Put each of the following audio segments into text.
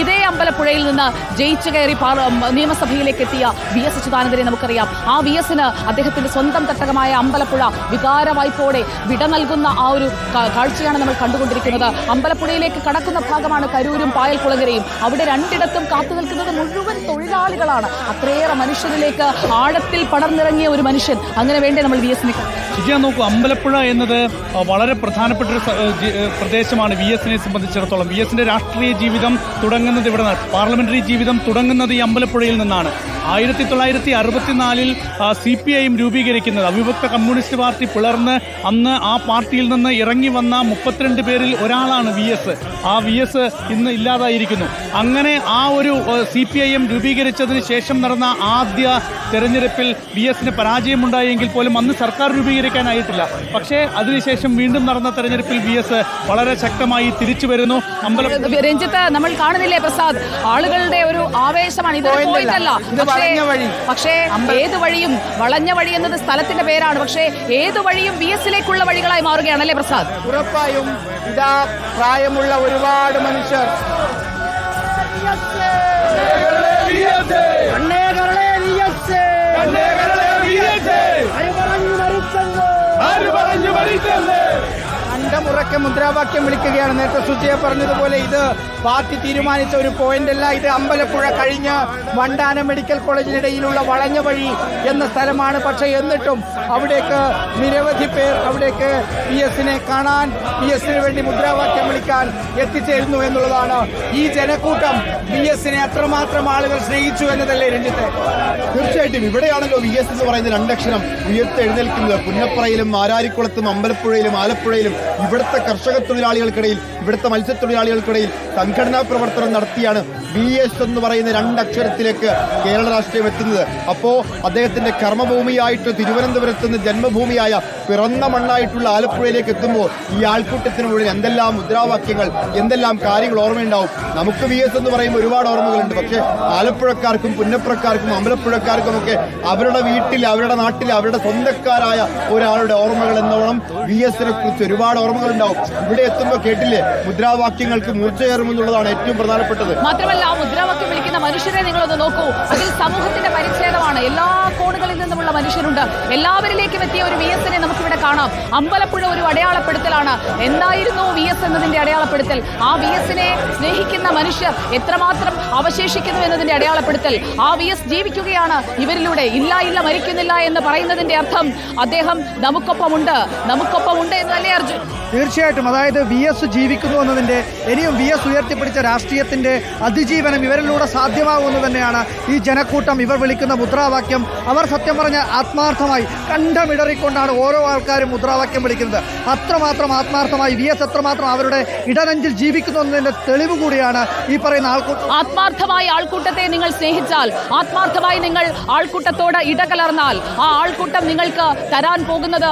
ഇതേ അമ്പലപ്പുഴയിൽ നിന്ന് ജയിച്ചു കയറി നിയമസഭയിലേക്ക് എത്തിയ വി എസ് അച്യുതാനന്ദനെ നമുക്കറിയാം. ആ വി എസിന് അദ്ദേഹത്തിന്റെ സ്വന്തം തട്ടകമായ അമ്പലപ്പുഴ വികാര വായ്പോടെ വിട നൽകുന്ന ആ ഒരു കാഴ്ചയാണ് നമ്മൾ കണ്ടുകൊണ്ടിരിക്കുന്നത്. അമ്പലപ്പുഴയിലേക്ക് കടക്കുന്ന ഭാഗമാണ് കരൂരും പായൽക്കുളങ്ങരയും അവിടെ രണ്ടിടത്തും കാത്തു നിൽക്കുന്നത് മുഴുവൻ തൊഴിലാളികളാണ്. അത്രയേറെ മനുഷ്യരിലേക്ക് ആഴത്തിൽ പടർന്നിറങ്ങിയ ഒരു മനുഷ്യൻ. അങ്ങനെ വേണ്ടേ നമ്മൾ വി എസിനെ വിജയ നോക്കൂ അമ്പലപ്പുഴ എന്നത് വളരെ പ്രധാനപ്പെട്ട ഒരു പ്രദേശമാണ് വി എസിനെ സംബന്ധിച്ചിടത്തോളം. വി എസിന്റെ രാഷ്ട്രീയ ജീവിതം തുടങ്ങുന്നത് ഇവിടെ പാർലമെന്ററി ജീവിതം തുടങ്ങുന്നത് ഈ അമ്പലപ്പുഴയിൽ നിന്നാണ്. ആയിരത്തി തൊള്ളായിരത്തി അറുപത്തിനാലിൽ സി പി ഐ എം രൂപീകരിക്കുന്നത്. അവിഭക്ത കമ്മ്യൂണിസ്റ്റ് പാർട്ടി പിളർന്ന് അന്ന് ആ പാർട്ടിയിൽ നിന്ന് ഇറങ്ങി വന്ന മുപ്പത്തിരണ്ട് പേരിൽ ഒരാളാണ് വി എസ്. ആ വി എസ് ഇന്ന് ഇല്ലാതായിരിക്കുന്നു. അങ്ങനെ ആ ഒരു സി പി ഐ എം രൂപീകരിച്ചതിന് ശേഷം നടന്ന ആദ്യ തെരഞ്ഞെടുപ്പിൽ വി എസിന് പരാജയമുണ്ടായെങ്കിൽ പോലും അന്ന് സർക്കാർ രൂപീകരിക്കാനായിട്ടില്ല. പക്ഷേ അതിനുശേഷം വീണ്ടും നടന്ന തെരഞ്ഞെടുപ്പിൽ വി എസ് വളരെ ശക്തമായി തിരിച്ചു വരുന്നു. അമ്പലം രഞ്ജിത്ത് നമ്മൾ കാണുന്നില്ലേ പ്രസാദ്? ആളുകളുടെ ഒരു ആവേശമാണ്. ഇത് Point പക്ഷേ ഏത് വഴിയും വളഞ്ഞ വഴി എന്നത് സ്ഥലത്തിന്റെ പേരാണ്. പക്ഷേ ഏത് വഴിയും വി എസിലേക്കുള്ള വഴികളായി മാറുകയാണല്ലേ പ്രസാദ്? ഉറപ്പായും ഇതാ പ്രായമുള്ള ഒരുപാട് മനുഷ്യർ. കണ്ടമുറക്കെ മുദ്രാവാക്യം വിളിക്കുകയാണ്. നേരത്തെ സുജയ പറഞ്ഞതുപോലെ ഇത് പാർട്ടി തീരുമാനിച്ച ഒരു പോയിന്റ് അല്ല. ഇത് അമ്പലപ്പുഴ കഴിഞ്ഞ് വണ്ടാന മെഡിക്കൽ കോളേജിനിടയിലുള്ള വളഞ്ഞ വഴി എന്ന സ്ഥലമാണ്. പക്ഷേ എന്നിട്ടും അവിടേക്ക് നിരവധി പേർ അവിടേക്ക് പി എസിനെ കാണാൻ പി എസിന് വേണ്ടി മുദ്രാവാക്യം വിളിക്കാൻ എത്തിച്ചേരുന്നു എന്നുള്ളതാണ് ഈ ജനക്കൂട്ടം. പി എസിനെ അത്രമാത്രം ആളുകൾ സ്നേഹിച്ചു എന്നതല്ലേ രഞ്ജിത്ത് തീർച്ചയായിട്ടും ഇവിടെയാണല്ലോ വി എസ് എന്ന് പറയുന്ന രണ്ടക്ഷരം ഉയർത്തെഴുന്നേൽക്കുന്നത്. പുന്നപ്പറയിലും ആരാരിക്കുളത്തും അമ്പലപ്പുഴയിലും ആലപ്പുഴയിലും ഇവിടുത്തെ കർഷക തൊഴിലാളികൾക്കിടയിൽ ഇവിടുത്തെ മത്സ്യത്തൊഴിലാളികൾക്കിടയിൽ സംഘടനാ പ്രവർത്തനം നടത്തിയാണ് ബി എസ് എന്ന് പറയുന്ന രണ്ടക്ഷരത്തിലേക്ക് കേരള രാഷ്ട്രീയം എത്തുന്നത്. അപ്പോ അദ്ദേഹത്തിന്റെ കർമ്മഭൂമിയായിട്ട് തിരുവനന്തപുരത്ത് നിന്ന് ജന്മഭൂമിയായ പിറന്ന മണ്ണായിട്ടുള്ള ആലപ്പുഴയിലേക്ക് എത്തുമ്പോൾ ഈ ആൾക്കൂട്ടത്തിനുള്ളിൽ എന്തെല്ലാം മുദ്രാവാക്യങ്ങൾ എന്തെല്ലാം കാര്യങ്ങൾ ഓർമ്മയുണ്ടാവും? നമുക്ക് വി എസ് എന്ന് പറയുമ്പോൾ ഒരുപാട് ഓർമ്മകളുണ്ട്. പക്ഷേ ആലപ്പുഴക്കാർക്കും പുന്നപ്പുഴക്കാർക്കും അമ്പലപ്പുഴക്കാർക്കും ഒക്കെ അവരുടെ വീട്ടിൽ അവരുടെ നാട്ടിൽ അവരുടെ സ്വന്തക്കാരായ ഒരാളുടെ ഓർമ്മകൾ എന്നോണം വി എസിനെ കുറിച്ച് ഒരുപാട് ഓർമ്മകളുണ്ടാവും. ഇവിടെ എത്തുമ്പോൾ കേട്ടില്ലേ? മുദ്രാവാക്യങ്ങൾക്ക് മൂർച്ച കയറുമെന്നുള്ളതാണ് ഏറ്റവും പ്രധാനപ്പെട്ടത്. മാത്രമല്ല ആ മുദ്രാവാക്യം വിളിക്കുന്ന മനുഷ്യരെ നിങ്ങളൊന്ന് നോക്കൂ. അതിൽ സമൂഹത്തിന്റെ പരിച്ഛേദമാണ്. എല്ലാ കോണുകളിൽ നിന്നുമുള്ള മനുഷ്യരുണ്ട്. എല്ലാവരിലേക്കും എത്തിയ ഒരു വി നമുക്കിവിടെ കാണാം. അമ്പലപ്പുഴ ഒരു അടയാളപ്പെടുത്തലാണ്. എന്തായിരുന്നു വി എസ് എന്നതിന്റെ അടയാളപ്പെടുത്തൽ? ആ വി എസിനെ സ്നേഹിക്കുന്ന മനുഷ്യർ എത്രമാത്രം അവശേഷിക്കുന്നു എന്നതിന്റെ അടയാളപ്പെടുത്തൽ? ആ വി എസ് ജീവിക്കുകയാണ്. ഇവരിലൂടെ ഇല്ല ഇല്ല മരിക്കുന്നില്ല എന്ന് പറയുന്നതിന്റെ അർത്ഥം അദ്ദേഹം നമുക്കൊപ്പമുണ്ട്. നമുക്കൊപ്പമുണ്ട് എന്നല്ലേ അർജുൻ? തീർച്ചയായിട്ടും അതായത് വി എസ് ജീവിക്കുന്നു എന്നതിന്റെ ഇനിയും വി എസ് ഉയർത്തിപ്പിടിച്ച രാഷ്ട്രീയത്തിന്റെ അതിജീവനം ഇവരിലൂടെ സാധ്യമാകുമെന്ന് തന്നെയാണ് ഈ ജനക്കൂട്ടം. ഇവർ വിളിക്കുന്ന മുദ്രാവാക്യം അവർ സത്യം പറഞ്ഞ ആത്മാർത്ഥമായി കണ്ടമിടറിക്കൊണ്ടാണ് ഓരോ ആൾക്കാരും മുദ്രാവാക്യം വിളിക്കുന്നത്. അത്രമാത്രം ആത്മാർത്ഥമായി വി എസ് എത്രമാത്രം അവരുടെ ഇടനെഞ്ചിൽ ജീവിക്കുന്നു എന്നതിന്റെ തെളിവ് കൂടിയാണ് ഈ പറയുന്ന ആൾക്കൂട്ടം. ആത്മാർത്ഥമായി ആൾക്കൂട്ടത്തെ നിങ്ങൾ സ്നേഹിച്ചാൽ ആത്മാർത്ഥമായി നിങ്ങൾ ആൾക്കൂട്ടത്തോട് ഇടകലർന്നാൽ ആ ആൾക്കൂട്ടം നിങ്ങൾക്ക് തരാൻ പോകുന്നത്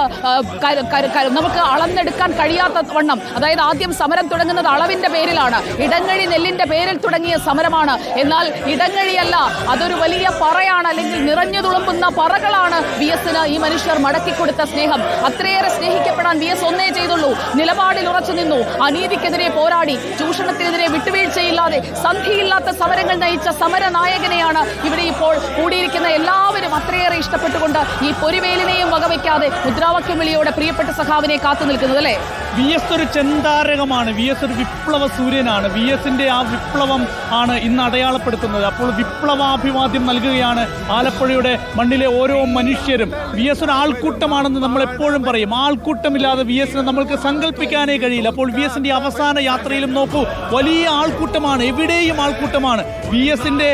നമുക്ക് അളന്നെടുക്കാൻ കഴിയാത്ത വണ്ണം. അതായത് ആദ്യം സമരം തുടങ്ങുന്നത് അളവിന്റെ പേരിലാണ്. ഇടങ്ങഴി നെല്ലിന്റെ പേരിൽ തുടങ്ങിയ സമരമാണ്. എന്നാൽ ഇടങ്ങഴിയല്ല അതൊരു വലിയ പറയാണ് അല്ലെങ്കിൽ നിറഞ്ഞു തുളുമ്പുന്ന പറകളാണ് വി എസിന് ഈ മനുഷ്യർ മടക്കിക്കൊടുത്ത സ്നേഹം. അത്രയേറെ സ്നേഹിക്കപ്പെടാൻ വി എസ് ഒന്നേ ചെയ്തുള്ളൂ. നിലപാടിൽ ഉറച്ചു നിന്നു. അനീതിക്കെതിരെ പോരാടി. ചൂഷണത്തിനെതിരെ വിട്ടുവീഴ്ചയില്ലാതെ സന്ധിയില്ലാത്ത സമരങ്ങൾ നയിച്ച സമര നായകനെയാണ് ഇവിടെ ഇപ്പോൾ കൂടിയിരിക്കുന്ന എല്ലാവരും. അത്രയേറെ ഇഷ്ടപ്പെട്ടുകൊണ്ട് ഈ പൊരിവേലിനെയും വകവയ്ക്കാതെ മുദ്രാവാക്യം വിളിയോടെ പ്രിയപ്പെട്ട സഖാവിനെ കാത്തു നിൽക്കുന്നത് അല്ലേ? വി എസ് ഒരു ചെന്താരകമാണ്. വി എസ് ഒരു വിപ്ലവ സൂര്യനാണ്. വി എസിന്റെ ആ വിപ്ലവം ആണ് ഇന്ന് അടയാളപ്പെടുത്തുന്നത്. അപ്പോൾ വിപ്ലവാഭിവാദ്യം നൽകുകയാണ് ആലപ്പുഴയുടെ മണ്ണിലെ ഓരോ മനുഷ്യരും. വി എസ് ഒരു ആൾക്കൂട്ടമാണെന്ന് നമ്മൾ എപ്പോഴും പറയും. ആൾക്കൂട്ടമില്ലാതെ വി എസിനെ നമ്മൾക്ക് സങ്കല്പിക്കാനേ കഴിയില്ല. അപ്പോൾ വി എസിന്റെ അവസാന യാത്രയിലും നോക്കൂ. വലിയ ആൾക്കൂട്ടമാണ്. എവിടെയും ആൾക്കൂട്ടമാണ്. വി എസിന്റെ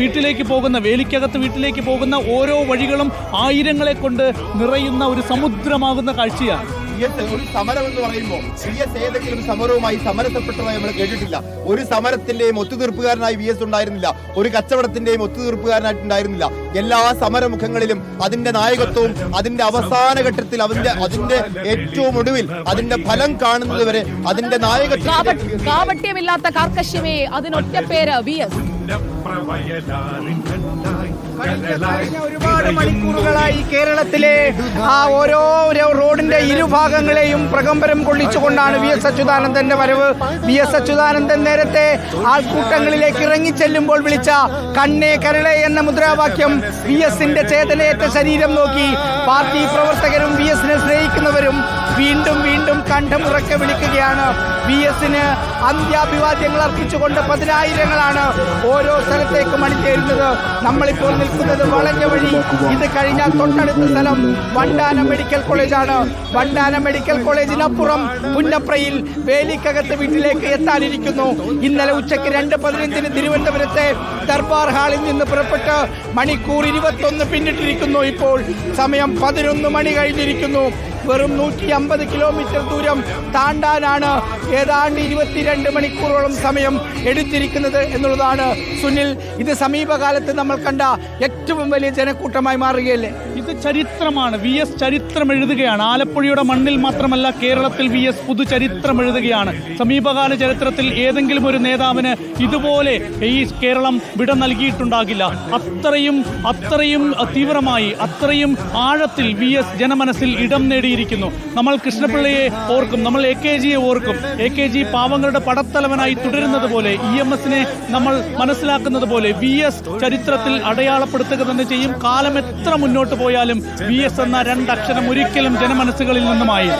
വീട്ടിലേക്ക് പോകുന്ന വേലിക്കകത്ത് വീട്ടിലേക്ക് പോകുന്ന ഓരോ വഴികളും ആയിരങ്ങളെ കൊണ്ട് നിറയുന്ന ഒരു സമുദ്രമാകുന്ന കാഴ്ചയാണ്. എസ് ഒരു സമരം എന്ന് പറയുമ്പോൾ വി എസ് ഏതെങ്കിലും സമരവുമായി സമരസപ്പെട്ടതായി നമ്മൾ കേട്ടിട്ടില്ല. ഒരു സമരത്തിന്റെയും ഒത്തുതീർപ്പുകാരനായി വി എസ് ഉണ്ടായിരുന്നില്ല. ഒരു കച്ചവടത്തിന്റെയും ഒത്തുതീർപ്പുകാരനായിട്ടുണ്ടായിരുന്നില്ല എല്ലാ സമരമുഖങ്ങളിലും അതിന്റെ നായകത്വവും അതിന്റെ അവസാന ഘട്ടത്തിൽ അതിന്റെ അതിന്റെ ഏറ്റവും ഒടുവിൽ അതിന്റെ ഫലം കാണുന്നത് വരെ അതിന്റെ നായകത്വം കാപ- കാപട്യമില്ലാത്ത കാർക്കശ്യമേ അതിനൊറ്റ പേര് വി എസ് കഴിഞ്ഞ ഒരുപാട് മണിക്കൂറുകളായി കേരളത്തിലെ ആ ഓരോ ഓരോ റോഡിന്റെ ഇരുഭാഗങ്ങളെയും പ്രകമ്പരം കൊള്ളിച്ചുകൊണ്ടാണ് വി എസ് അച്യുതാനന്ദന്റെ വരവ്. വി എസ് അച്യുതാനന്ദൻ നേരത്തെ ആൾക്കൂട്ടങ്ങളിലേക്ക് ഇറങ്ങിച്ചെല്ലുമ്പോൾ വിളിച്ച കണ്ണേ കരളെ എന്ന മുദ്രാവാക്യം വി എസിന്റെ ചേതനയേറ്റ ശരീരം നോക്കി പാർട്ടി പ്രവർത്തകരും വി എസിനെ സ്നേഹിക്കുന്നവരും വീണ്ടും വീണ്ടും കണ്ഠമുറക്കെ വിളിക്കുകയാണ്. വി എസിന് അന്ത്യാഭിവാദ്യങ്ങൾ അർപ്പിച്ചുകൊണ്ട് പതിനായിരങ്ങളാണ് ഓരോ സ്ഥലത്തേക്കും അണിചേരുന്നത് നമ്മളിപ്പോൾ നിൽക്കുന്നത് വളഞ്ഞ വഴി. ഇത് കഴിഞ്ഞാൽ തൊട്ടടുത്ത സ്ഥലം വണ്ടാന മെഡിക്കൽ കോളേജാണ്. വണ്ടാന മെഡിക്കൽ കോളേജിനപ്പുറം പുന്നപ്രയിൽ വേലിക്കകത്ത് വീട്ടിലേക്ക് എത്താനിരിക്കുന്നു. ഇന്നലെ ഉച്ചയ്ക്ക് രണ്ട് പതിനഞ്ചിന് തിരുവനന്തപുരത്തെ ദർബാർ ഹാളിൽ നിന്ന് പുറപ്പെട്ട് മണിക്കൂർ ഇരുപത്തൊന്ന് പിന്നിട്ടിരിക്കുന്നു ഇപ്പോൾ. സമയം പതിനൊന്ന് മണി കഴിഞ്ഞിരിക്കുന്നു. വെറും നൂറ്റി അമ്പത് കിലോമീറ്റർ ദൂരം താണ്ടാനാണ് ഏതാണ്ട് ഇരുപത്തിരണ്ട് മണിക്കൂറോളം സമയം എടുത്തിരിക്കുന്നത് എന്നുള്ളതാണ് സുനിൽ. ഇത് സമീപകാലത്ത് നമ്മൾ കണ്ട ഏറ്റവും വലിയ ജനക്കൂട്ടമായി മാറുകയല്ലേ? ഇത് ചരിത്രമാണ്. വി എസ് ചരിത്രം എഴുതുകയാണ്. ആലപ്പുഴയുടെ മണ്ണിൽ മാത്രമല്ല കേരളത്തിൽ വി എസ് പുതു ചരിത്രം എഴുതുകയാണ്. സമീപകാല ചരിത്രത്തിൽ ഏതെങ്കിലും ഒരു നേതാവിന് ഇതുപോലെ ഈ കേരളം വിട നൽകിയിട്ടുണ്ടാകില്ല. അത്രയും അത്രയും തീവ്രമായി അത്രയും ആഴത്തിൽ വി എസ് ജനമനസ്സിൽ ഇടം നേടിയിരിക്കുന്നു. നമ്മൾ കൃഷ്ണപിള്ളയെ ഓർക്കും. നമ്മൾ എ കെ ജിയെ ഓർക്കും. എ കെ ജി പാവങ്ങളുടെ പടത്തലവനായി തുടരുന്നത് പോലെ ഇ എം എസിനെ നമ്മൾ മനസ്സിലാക്കുന്നത് പോലെ വി എസ് ചരിത്രത്തിൽ അടയാളപ്പെടുത്തുക തന്നെ ചെയ്യും. കാലം എത്ര മുന്നോട്ട് പോയാലും വി എസ് എന്ന രണ്ടക്ഷരം ഒരിക്കലും ജനമനസ്സുകളിൽ നിന്നുമായി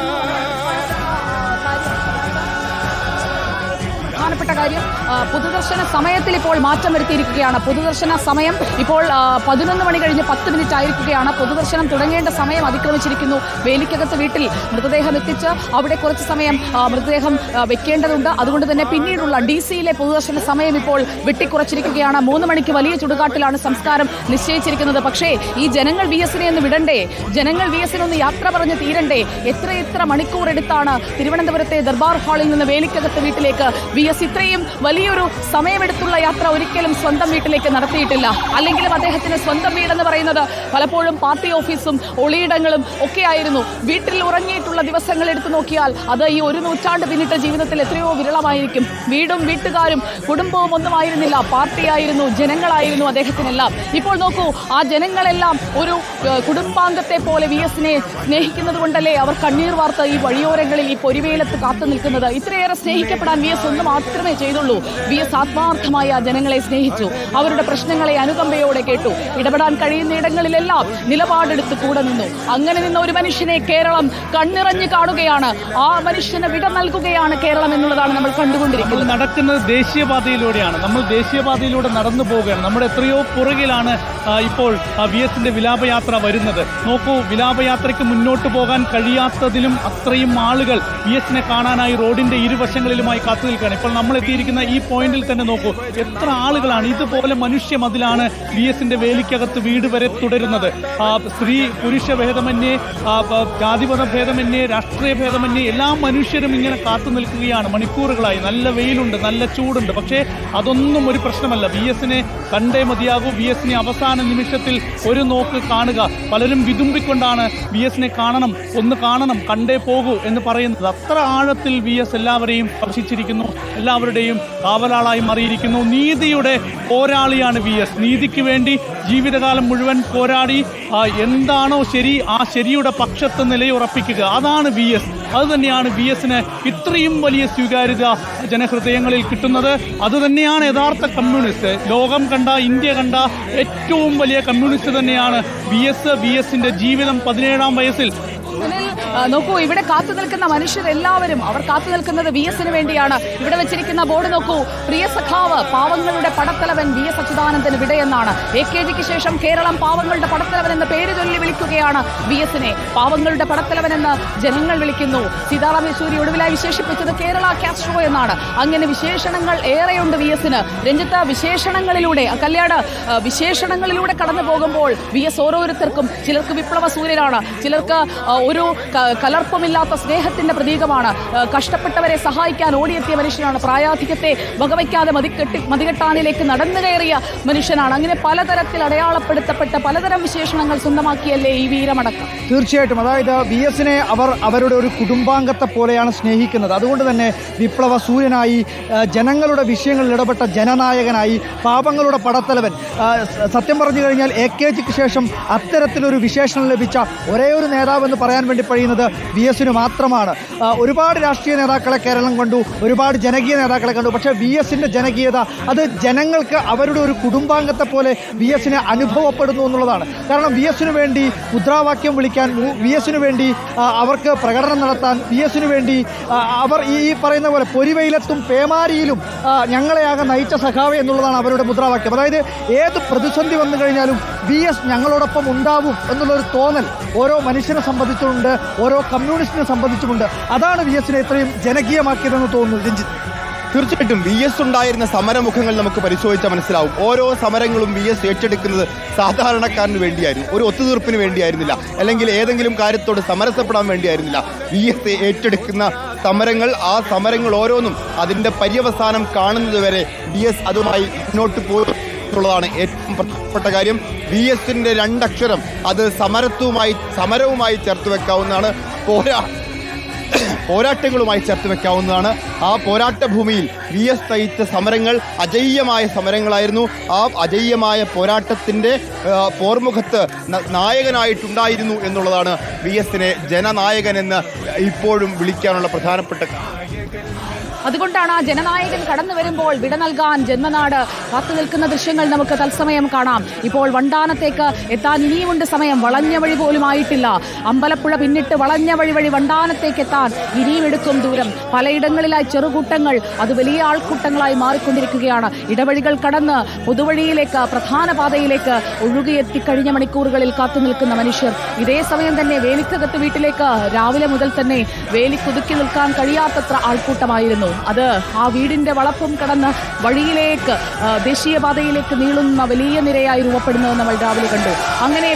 പ്രധാനപ്പെട്ട കാര്യം പൊതുദർശന സമയത്തിൽ ഇപ്പോൾ മാറ്റം വരുത്തിയിരിക്കുകയാണ്. പൊതുദർശന സമയം ഇപ്പോൾ പതിനൊന്ന് മണി കഴിഞ്ഞ് പത്ത് മിനിറ്റ് ആയിരിക്കുകയാണ്. പൊതുദർശനം തുടങ്ങേണ്ട സമയം അതിക്രമിച്ചിരിക്കുന്നു. വേലിക്കകത്ത് വീട്ടിൽ മൃതദേഹം എത്തിച്ച് അവിടെ കുറച്ച് സമയം മൃതദേഹം വെക്കേണ്ടതുണ്ട്. അതുകൊണ്ട് തന്നെ പിന്നീടുള്ള ഡി സിയിലെ പൊതുദർശന സമയം ഇപ്പോൾ വെട്ടിക്കുറച്ചിരിക്കുകയാണ്. മൂന്ന് മണിക്ക് വലിയ ചുടുകാട്ടിലാണ് സംസ്കാരം നിശ്ചയിച്ചിരിക്കുന്നത്. പക്ഷേ ഈ ജനങ്ങൾ വി എസിനെ ഒന്ന് വിടണ്ടേ? ജനങ്ങൾ വി എസിനൊന്ന് യാത്ര പറഞ്ഞ് തീരണ്ടേ? എത്ര എത്ര മണിക്കൂർ എടുത്താണ് തിരുവനന്തപുരത്തെ ദർബാർ ഹാളിൽ നിന്ന് വേലിക്കകത്ത് വീട്ടിലേക്ക് വി എസ് ഇത്രയും വലിയൊരു സമയമെടുത്തുള്ള യാത്ര ഒരിക്കലും സ്വന്തം വീട്ടിലേക്ക് നടത്തിയിട്ടില്ല. അല്ലെങ്കിലും അദ്ദേഹത്തിന് സ്വന്തം വീടെന്ന് പറയുന്നത് പലപ്പോഴും പാർട്ടി ഓഫീസും ഒളിയിടങ്ങളും ഒക്കെ ആയിരുന്നു. വീട്ടിൽ ഉറങ്ങിയിട്ടുള്ള ദിവസങ്ങൾ എടുത്തു നോക്കിയാൽ അത് ഈ ഒരു നൂറ്റാണ്ട് പിന്നിട്ട ജീവിതത്തിൽ എത്രയോ വിരളമായിരിക്കും. വീടും വീട്ടുകാരും കുടുംബവും ഒന്നും ആയിരുന്നില്ല പാർട്ടിയായിരുന്നു ജനങ്ങളായിരുന്നു അദ്ദേഹത്തിനെല്ലാം. ഇപ്പോൾ നോക്കൂ ആ ജനങ്ങളെല്ലാം ഒരു കുടുംബാംഗത്തെ പോലെ വി എസിനെ സ്നേഹിക്കുന്നത് കൊണ്ടല്ലേ അവർ കണ്ണീർ വാർത്ത ഈ വഴിയോരങ്ങളിൽ ഈ പൊരിവേലത്ത് കാത്തു നിൽക്കുന്നത്? ഇത്രയേറെ സ്നേഹിക്കപ്പെടാൻ വി എസ് ഒന്ന് മാത്രമേ ചെയ്തുള്ളൂ. വി എസ് ആത്മാർത്ഥമായി ആ ജനങ്ങളെ സ്നേഹിച്ചു. അവരുടെ പ്രശ്നങ്ങളെ അനുകമ്പയോടെ കേട്ടു. ഇടപെടാൻ കഴിയുന്ന ഇടങ്ങളിലെല്ലാം നിലപാടെടുത്ത് കൂടെ നിന്നു. അങ്ങനെ നിന്ന ഒരു മനുഷ്യനെ കേരളം കണ്ണിറഞ്ഞു കാണുകയാണ്. ആ മനുഷ്യന് വിട നൽകുകയാണ് കേരളം എന്നുള്ളതാണ് നമ്മൾ കണ്ടുകൊണ്ടിരിക്കുന്നത്. നടക്കുന്നത് ദേശീയപാതയിലൂടെയാണ്. നമ്മൾ ദേശീയപാതയിലൂടെ നടന്നു പോവുകയാണ്. നമ്മുടെ എത്രയോ പുറകിലാണ് ഇപ്പോൾ വി എസിന്റെ വിലാപയാത്ര വരുന്നത്. നോക്കൂ വിലാപയാത്രയ്ക്ക് മുന്നോട്ട് പോകാൻ കഴിയാത്തതിലും അത്രയും ആളുകൾ വി എസിനെ കാണാനായി റോഡിന്റെ ഇരുവശങ്ങളിലുമായി കാത്തു നിൽക്കുകയാണ്. ഇപ്പോൾ നമ്മൾ എത്തിയിരിക്കുന്ന ഈ പോയിന്റിൽ തന്നെ നോക്കൂ. എത്ര ആളുകളാണ്? ഇതുപോലെ മനുഷ്യ മതിലാണ് വി എസിന്റെ വേലിക്കകത്ത് വീട് വരെ തുടരുന്നത്. സ്ത്രീ പുരുഷ ഭേദമന്യേ ജാതിമത ഭേദമന്യേ രാഷ്ട്രീയ ഭേദമന്യേ എല്ലാ മനുഷ്യരും ഇങ്ങനെ കാത്തു നിൽക്കുകയാണ്. മണിക്കൂറുകളായി. നല്ല വെയിലുണ്ട് നല്ല ചൂടുണ്ട്. പക്ഷേ അതൊന്നും ഒരു പ്രശ്നമല്ല. വി എസിനെ കണ്ടേ മതിയാകൂ. വി എസിനെ അവസാന നിമിഷത്തിൽ ഒരു നോക്ക് കാണുക. പലരും വിതുമ്പിക്കൊണ്ടാണ് വി എസിനെ കാണണം ഒന്ന് കാണണം കണ്ടേ പോകൂ എന്ന് പറയുന്നത്. അത്ര ആഴത്തിൽ വി എസ് എല്ലാവരെയും സ്പർശിച്ചിരിക്കുന്നു. എല്ലാവരുടെയും കാവലാളായി മാറിയിരിക്കുന്നു. നീതിയുടെ പോരാളിയാണ് വി എസ് നീതിക്ക് വേണ്ടി ജീവിതകാലം മുഴുവൻ പോരാടി എന്താണോ ശരി ആ ശരിയുടെ പക്ഷത്ത് നിലയുറപ്പിക്കുക. അതാണ് വി എസ് അത് തന്നെയാണ് വി എസിന് ഇത്രയും വലിയ സ്വീകാര്യത ജനഹൃദയങ്ങളിൽ കിട്ടുന്നത്. അതുതന്നെയാണ് യഥാർത്ഥ കമ്മ്യൂണിസ്റ്റ്. ലോകം കണ്ട ഇന്ത്യ കണ്ട ഏറ്റവും വലിയ കമ്മ്യൂണിസ്റ്റ് തന്നെയാണ് വി എസ് വി എസിന്റെ ജീവിതം പതിനേഴാം വയസ്സിൽ. സുനിൽ, നോക്കൂ ഇവിടെ കാത്തു നിൽക്കുന്ന മനുഷ്യരെല്ലാവരും അവർ കാത്തു നിൽക്കുന്നത് വി എസിന് വേണ്ടിയാണ്. ഇവിടെ വെച്ചിരിക്കുന്ന ബോർഡ് നോക്കൂ പ്രിയ സഖാവ് പാവങ്ങളുടെ പടത്തലവൻ വി എസ് അച്യുതാനന്ദന് വിടയെന്നാണ്. എ കെ ജിക്ക് ശേഷം കേരളം പാവങ്ങളുടെ പടത്തലവൻ എന്ന പേര് ചൊല്ലി വിളിക്കുകയാണ് വി എസിനെ പാവങ്ങളുടെ പടത്തലവൻ എന്ന് ജനങ്ങൾ വിളിക്കുന്നു. സീതാറാം യെച്ചൂരി ഒടുവിലായി വിശേഷിപ്പിച്ചത് കേരള കാസ്ട്രോ എന്നാണ്. അങ്ങനെ വിശേഷണങ്ങൾ ഏറെയുണ്ട് വി എസിന് രഞ്ജിത്ത് വിശേഷണങ്ങളിലൂടെ കല്യാട് വിശേഷണങ്ങളിലൂടെ കടന്നു പോകുമ്പോൾ വി എസ് ഓരോരുത്തർക്കും ചിലർക്ക് വിപ്ലവ സൂര്യനാണ്. ചിലർക്ക് ഒരു കലർപ്പമില്ലാത്ത സ്നേഹത്തിന്റെ പ്രതീകമാണ്. കഷ്ടപ്പെട്ടവരെ സഹായിക്കാൻ ഓടിയെത്തിയ മനുഷ്യനാണ്. പ്രായാധിക്യത്തെ വകവയ്ക്കാതെ മതിക്കെട്ടി മതികെട്ടാനിലേക്ക് നടന്നു കയറിയ മനുഷ്യനാണ്. അങ്ങനെ പലതരത്തിൽ അടയാളപ്പെടുത്തപ്പെട്ട പലതരം വിശേഷണങ്ങൾ സ്വന്തമാക്കിയല്ലേ ഈ വീരമടക്കം. തീർച്ചയായിട്ടും. അതായത് വി എസിനെ അവർ അവരുടെ ഒരു കുടുംബാംഗത്തെ പോലെയാണ് സ്നേഹിക്കുന്നത്. അതുകൊണ്ട് തന്നെ വിപ്ലവ സൂര്യനായി ജനങ്ങളുടെ വിഷയങ്ങളിൽ ഇടപെട്ട ജനനായകനായി പാപങ്ങളുടെ പടത്തലവൻ സത്യം പറഞ്ഞു കഴിഞ്ഞാൽ എ കെ ജിക്ക് ശേഷം അത്തരത്തിലൊരു വിശേഷണം ലഭിച്ച ഒരേ ഒരു നേതാവ് എന്ന് പറയാൻ വേണ്ടി കഴിയുന്നത് വി എസിന് മാത്രമാണ്. ഒരുപാട് രാഷ്ട്രീയ നേതാക്കളെ കേരളം കണ്ടു ഒരുപാട് ജനകീയ നേതാക്കളെ കണ്ടു. പക്ഷേ വി എസിന്റെ ജനകീയത അത് ജനങ്ങൾക്ക് അവരുടെ ഒരു കുടുംബാംഗത്തെ പോലെ വി എസിനെ അനുഭവപ്പെടുന്നു എന്നുള്ളതാണ്. കാരണം വി എസിന് വേണ്ടി മുദ്രാവാക്യം വിളിക്കാൻ വി എസിന് വേണ്ടി അവർക്ക് പ്രകടനം നടത്താൻ വി എസിന് വേണ്ടി അവർ ഈ പറയുന്ന പോലെ പൊരിവെയിലത്തും പേമാരിയിലും ഞങ്ങളെയാകെ നയിച്ച സഖാവ് എന്നുള്ളതാണ് അവരുടെ മുദ്രാവാക്യം. അതായത് ഏത് പ്രതിസന്ധി വന്നു കഴിഞ്ഞാലും വി എസ് ഞങ്ങളോടൊപ്പം ഉണ്ടാവും എന്നുള്ളൊരു തോന്നൽ ഓരോ മനുഷ്യനെ സംബന്ധിച്ചുമുണ്ട് ഓരോ കമ്മ്യൂണിസ്റ്റിനെ സംബന്ധിച്ചുമുണ്ട്. അതാണ് വി എസിനെ ഇത്രയും ജനകീയമാക്കിയതെന്ന് തോന്നുന്നു രഞ്ജിത്ത്. തീർച്ചയായിട്ടും വി എസ് ഉണ്ടായിരുന്ന സമരമുഖങ്ങൾ നമുക്ക് പരിശോധിച്ചാൽ മനസ്സിലാവും. ഓരോ സമരങ്ങളും വി എസ് ഏറ്റെടുക്കുന്നത് സാധാരണക്കാരന് വേണ്ടിയായിരുന്നു. ഒരു ഒത്തുതീർപ്പിന് വേണ്ടിയായിരുന്നില്ല. അല്ലെങ്കിൽ ഏതെങ്കിലും കാര്യത്തോട് സമരസപ്പെടാൻ വേണ്ടിയായിരുന്നില്ല. വി എസ് ഏറ്റെടുക്കുന്ന സമരങ്ങൾ ആ സമരങ്ങൾ ഓരോന്നും അതിന്റെ പര്യവസാനം കാണുന്നത് വരെ ഡി എസ് അതുമായി മുന്നോട്ട് പോയി. എന്നുള്ളതാണ് ഏറ്റവും പ്രധാനപ്പെട്ട കാര്യം. വി എസിന്റെ രണ്ടക്ഷരം അത് സമരത്വമായി സമരവുമായി ചേർത്ത് വെക്കാവുന്നതാണ്. പോരാ പോരാട്ടങ്ങളുമായി ചേർത്ത് വെക്കാവുന്നതാണ്. ആ പോരാട്ട ഭൂമിയിൽ വി എസ് നയിച്ച സമരങ്ങൾ അജയ്യമായ സമരങ്ങളായിരുന്നു. ആ അജയ്യമായ പോരാട്ടത്തിന്റെ പോർമുഖത്ത് നായകനായിട്ടുണ്ടായിരുന്നു എന്നുള്ളതാണ് വി എസിനെ ജനനായകൻ എന്ന് ഇപ്പോഴും വിളിക്കാനുള്ള പ്രധാനപ്പെട്ട അതുകൊണ്ടാണ് ആ ജനനായകൻ കടന്നു വരുമ്പോൾ വിട നൽകാൻ ജന്മനാട് കാത്തു നിൽക്കുന്ന ദൃശ്യങ്ങൾ നമുക്ക് തത്സമയം കാണാം. ഇപ്പോൾ വണ്ടാനത്തേക്ക് എത്താൻ ഇനിയുമുണ്ട് സമയം. വളഞ്ഞ വഴി പോലും ആയിട്ടില്ല. അമ്പലപ്പുഴ പിന്നിട്ട് വളഞ്ഞ വഴി വഴി വണ്ടാനത്തേക്ക് എത്താൻ ഇനിയും എടുക്കും ദൂരം. പലയിടങ്ങളിലായി ചെറുകൂട്ടങ്ങൾ അത് വലിയ ആൾക്കൂട്ടങ്ങളായി മാറിക്കൊണ്ടിരിക്കുകയാണ്. ഇടവഴികൾ കടന്ന് പൊതുവഴിയിലേക്ക് പ്രധാന പാതയിലേക്ക് ഒഴുകിയെത്തി കഴിഞ്ഞ മണിക്കൂറുകളിൽ കാത്തു നിൽക്കുന്ന മനുഷ്യർ. ഇതേ സമയം തന്നെ വേലിക്കകത്ത് വീട്ടിലേക്ക് രാവിലെ മുതൽ തന്നെ വേലിക്കുതുക്കി നിൽക്കാൻ കഴിയാത്തത്ര ആൾക്കൂട്ടമായിരുന്നു. അത് ആ വീടിന്റെ വളപ്പും കടന്ന് വഴിയിലേക്ക് ദേശീയപാതയിലേക്ക് നീളുന്ന വലിയ നിരയായി രൂപപ്പെടുന്നത് നമ്മൾ രാവിലെ കണ്ടു. അങ്ങനെ